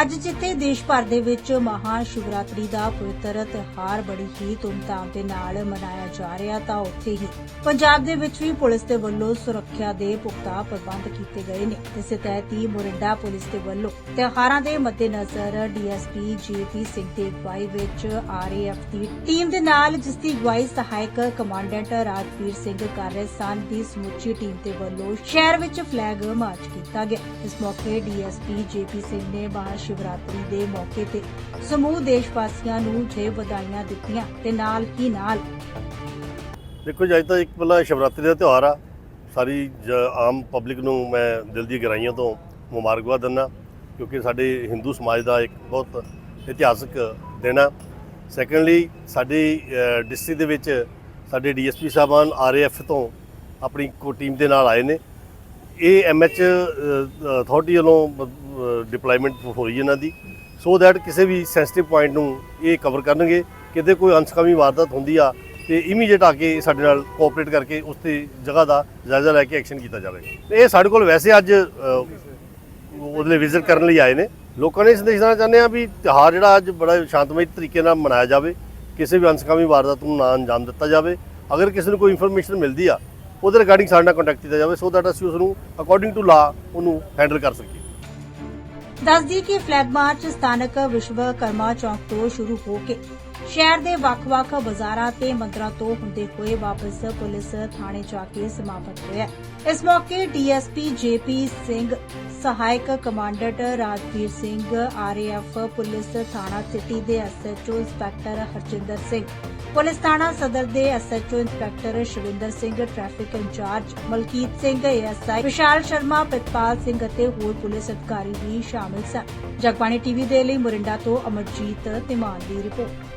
ਅੱਜ ਜਿੱਥੇ ਦੇਸ਼ ਭਰ ਦੇ ਵਿੱਚ ਮਹਾ ਸ਼ਿਵਰਾਤਰੀ ਦਾ ਪਵਿੱਤਰ ਤਿਉਹਾਰ ਬੜੀ ਹੀ ਧੂਮਧਾਮ ਦੇ ਨਾਲ ਮਨਾਇਆ ਜਾ ਰਿਹਾ ਤਾਂ ਉੱਥੇ ਹੀ ਪੰਜਾਬ ਦੇ ਵਿੱਚ ਵੀ ਪੁਲਿਸ ਦੇ ਵੱਲੋਂ ਸੁਰੱਖਿਆ ਦੇ ਪੁਖਤਾ ਪ੍ਰਬੰਧ ਕੀਤੇ ਗਏ ਨੇ। ਇਸੇ ਤਹਿਤ ਹੀ ਮੋਰਿੰਡਾ ਪੁਲਿਸ ਦੇ ਵੱਲੋਂ ਤਿਉਹਾਰਾਂ ਦੇ ਮੱਦੇਨਜ਼ਰ ਡੀਐਸਪੀ ਜੀਪੀ ਸਿੰਘ ਦੇ ਅਗਵਾਈ ਵਿੱਚ ਆਰਏਐਫ ਦੀ ਟੀਮ ਦੇ ਨਾਲ, ਜਿਸ ਦੀ ਅਗਵਾਈ ਸਹਾਇਕ ਕਮਾਂਡੈਂਟ ਰਾਜਵੀਰ ਸਿੰਘ ਕਰ ਰਹੇ ਸਨ ਦੀ ਸਮੁੱਚੀ ਟੀਮ ਦੇ ਵੱਲੋਂ ਸ਼ਹਿਰ ਵਿੱਚ ਫਲੈਗ ਮਾਰਚ ਕੀਤਾ ਗਿਆ। ਇਸ ਮੌਕੇ ਡੀਐਸਪੀ ਜੇਪੀ ਸਿੰਘ ਨੇ ਬਾਹਰ ਸ਼ਿਵਰਾਤਰੀ ਦੇ ਮੌਕੇ ਤੇ ਸਮੂਹ ਦੇਸ਼ ਵਾਸੀਆਂ ਨੂੰ ਜੇ ਵਧਾਈਆਂ ਦਿੱਤੀਆਂ ਤੇ ਨਾਲ ਹੀ ਨਾਲ ਦੇਖੋ ਜੀ, ਅੱਜ ਤਾਂ ਇੱਕ ਪਹਿਲਾਂ ਸ਼ਿਵਰਾਤਰੀ ਦਾ ਤਿਉਹਾਰ ਆ। ਸਾਰੀ ਆਮ ਪਬਲਿਕ ਨੂੰ ਮੈਂ ਦਿਲ ਦੀ ਗਹਿਰਾਈਆਂ ਤੋਂ ਮੁਬਾਰਕਬਾਦ ਦਿੰਦਾ, ਕਿਉਂਕਿ ਸਾਡੇ ਹਿੰਦੂ ਸਮਾਜ ਦਾ ਇੱਕ ਬਹੁਤ ਇਤਿਹਾਸਕ ਦਿਨ ਆ। ਸੈਕੰਡਲੀ ਸਾਡੀ ਡਿਸਟ੍ਰਿਕਟ ਦੇ ਵਿੱਚ ਸਾਡੇ ਡੀਐਸਪੀ ਸਾਹਿਬਾਨ ਆਰਏਐਫ ਤੋਂ ਆਪਣੀ ਕੋ ਟੀਮ ਦੇ ਨਾਲ ਆਏ ਨੇ। ਇਹ ਐਮਐਚ ਅਥਾਰਟੀ ਵੱਲੋਂ ਡਿਪਲੋਇਮੈਂਟ ਹੋਈ ਇਹਨਾਂ ਦੀ। ਸੋ ਦੈਟ ਕਿਸੇ ਵੀ ਸੈਂਸਿਟਿਵ ਪੁਆਇੰਟ ਨੂੰ ਇਹ ਕਵਰ ਕਰਨਗੇ, ਕਿਤੇ ਕੋਈ ਅਨਸਕਾਮੀ ਵਾਰਦਾਤ ਹੁੰਦੀ ਆ, ਤੇ ਇਮੀਡੀਏਟ ਆ ਕੇ ਸਾਡੇ ਨਾਲ ਕੋਆਪਰੇਟ ਕਰਕੇ ਉਸ ਤੇ ਜਗ੍ਹਾ ਦਾ ਜਾਇਜ਼ਾ ਲੈ ਕੇ ਐਕਸ਼ਨ ਕੀਤਾ ਜਾਵੇ। ਇਹ ਸਾਡੇ ਕੋਲ ਵੈਸੇ ਅੱਜ ਉਹਦੇ ਲਈ ਵਿਜ਼ਿਟ ਕਰਨ ਲਈ ਆਏ ਨੇ। ਲੋਕਾਂ ਨੇ ਸੰਦੇਸ਼ ਦੇਣਾ ਚਾਹੁੰਦੇ ਆ ਵੀ ਤਿਉਹਾਰ ਜਿਹੜਾ ਅੱਜ ਬੜਾ ਸ਼ਾਂਤਮਈ ਤਰੀਕੇ ਨਾਲ ਮਨਾਇਆ ਜਾਵੇ, ਕਿਸੇ ਵੀ ਅਨਸਕਾਮੀ ਵਾਰਦਾਤ ਨੂੰ ਨਾ ਅੰਜਾਮ ਦਿੱਤਾ ਜਾਵੇ। ਅਗਰ ਕਿਸੇ ਨੂੰ ਕੋਈ ਇਨਫੋਰਮੇਸ਼ਨ ਮਿਲਦੀ ਆ, ਉਹਦੇ ਰਿਗਾਰਡਿੰਗ ਸਾਡੇ ਨਾਲ ਕੰਟੈਕਟ ਕੀਤਾ ਜਾਵੇ ਸੋ ਦੈਟ ਅਸੀਂ ਉਸ ਨੂੰ ਅਕੋਰਡਿੰਗ ਟੂ ਲਾ ਉਹਨੂੰ ਹੈਂਡਲ ਕਰ ਸਕੀਏ। ਦੱਸਦੀ ਕਿ ਫਲੈਗ ਮਾਰਚ ਸਥਾਨਕ ਵਿਸ਼ਵਕਰਮਾ ਚੌਕ ਤੋਂ ਸ਼ੁਰੂ ਹੋ ਕੇ ਸ਼ਹਿਰ ਦੇ ਵੱਖ-ਵੱਖ ਬਾਜ਼ਾਰਾਂ ਤੇ ਮੰਦਰਾਂ ਤੋਂ ਹੁੰਦੇ ਹੋਏ ਵਾਪਸ ਪੁਲਿਸ ਥਾਣੇ ਜਾ ਕੇ ਸਮਾਪਤ ਹੋਇਆ। ਇਸ ਮੌਕੇ ਡੀਐਸਪੀ ਜੇਪੀ ਸਿੰਘ ਸਹਾਇਕ commandant Rajveer Singh, RAF police ਥਾਣਾ ਸਿਟੀ ਦੇ SHO inspector Harjinder Singh, police ਥਾਣਾ ਸਦਰ ਦੇ SHO inspector Shavinder Singh, traffic incharge Malkit Singh, ASI Vishal Sharma, Pritpal Singh ਅਤੇ ਹੋਰ ਪੁਲਿਸ ਅਧਿਕਾਰੀ ਵੀ ਸ਼ਾਮਿਲ ਸਨ। ਜਗਬਾਣੀ ਟੀਵੀ ਦੇ ਲਈ ਮੁਰਿੰਡਾ ਤੋਂ ਅਮਰਜੀਤ ਤਿਮਾਨ ਦੀ ਰਿਪੋਰਟ।